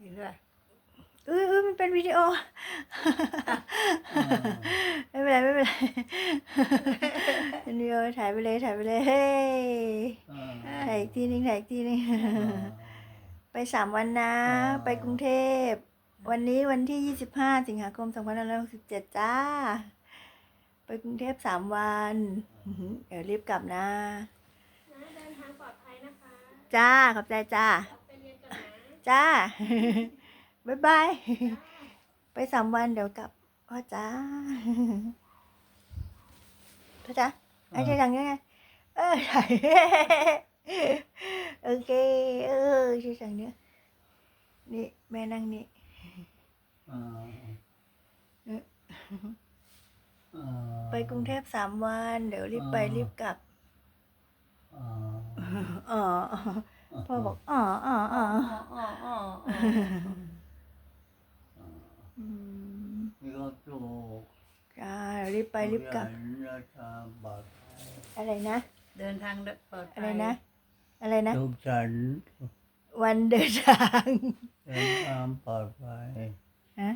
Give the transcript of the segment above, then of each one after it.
เห็นด้วยเออเออมันเป็นวิดีโอไม่เป็นไรไม่เป็นไรเป็นวิดีโอถ่ายไปเลยถ่ายไปเลยเฮ้ยอ่าถ่ายอีกทีนึงถ่ายอีกทีนึงไปสามวันนะอ่าไปกรุงเทพ วันนี้วันที่ยี่สิบห้าสิงหาคมสองพันห้าร้อยหกสิบเจ็ดจ้า ไปกรุงเทพสามวันอื้อหือเดี๋ยวรีบกลับนะนะเดินทางปลอดภัยนะคะ จ้าขอบใจจ้า จ้าบ๊ายบาย ไปสามวันเดี๋ยวกลับพ่อจ้าพ่อจ้าไอ้เจ๊ดังยังไงเออถ่ายโอเค เออเจ๊ดังเนี้ยนี่แม่นั่งนี่อ่าอ่าไปกรุงเทพสามวัน เดี๋ยวรีบไปรีบกลับอ่าอ๋อพ่อบอกอ๋ออ๋ออ๋ออ๋ออ๋ออื มมีความสุขจ้าเดี๋ยวรีบไปรีบกลับขยันและทำบัตรอะไรนะ เดินทางปลอดภัยอะไรนะ อะไรนะ ทุกฉันวันเดินทางเดินทางปลอดภัยฮะ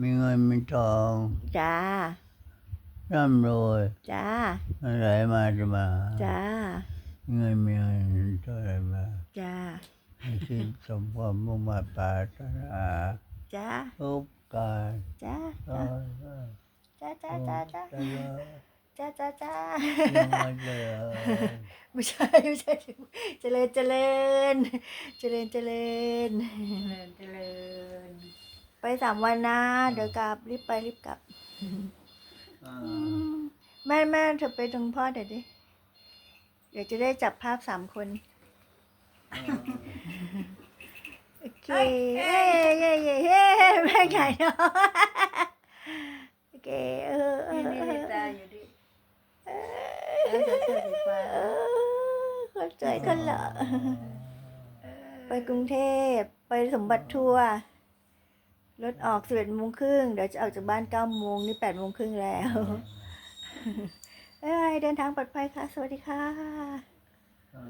มีเงินมีทองจ้าร่ำรวยจ้าอะไรมาจะมาจ้ามีเงินมีเงินเท่าไหรมาจ้า ให้คิดสมความมุ่งมั่นปรารถนาจ้าทุกการจ้าก็จ้าจ้าจ้าจ้าจะเลิกจ้าจ้าจ้ายังไงเลยไม่ใช่ไม่ใช่เจริญเจริญเจริญเจริญเจริญเจริญไปสามวันนะเดี๋ยวกลับรีบไปรีบกลับอ่าแม่แม่เธอไปตรงพ่อเดี๋ยวดิเดี๋ยวจะได้จับภาพสามคนโอ เคเย้เย้เย้เย้แม่ใหญ่เนาะโอเคเออเอนี่อนี่เอนี่อตาอยู่ดิเออใส่เสื้อสีฟ้าเออคนสวยคนหล่อไปกรุงเทพไปสมบัติทัวร์รถออกสิบเอ็ดโมงครึ่งเดี๋ยวจะออกจากบ้านเก้าโมงนี่แปดโมงครึ่งแล้วเอ้ยเดินทางปลอดภัยค่ะ สวัสดีค่ะอ่า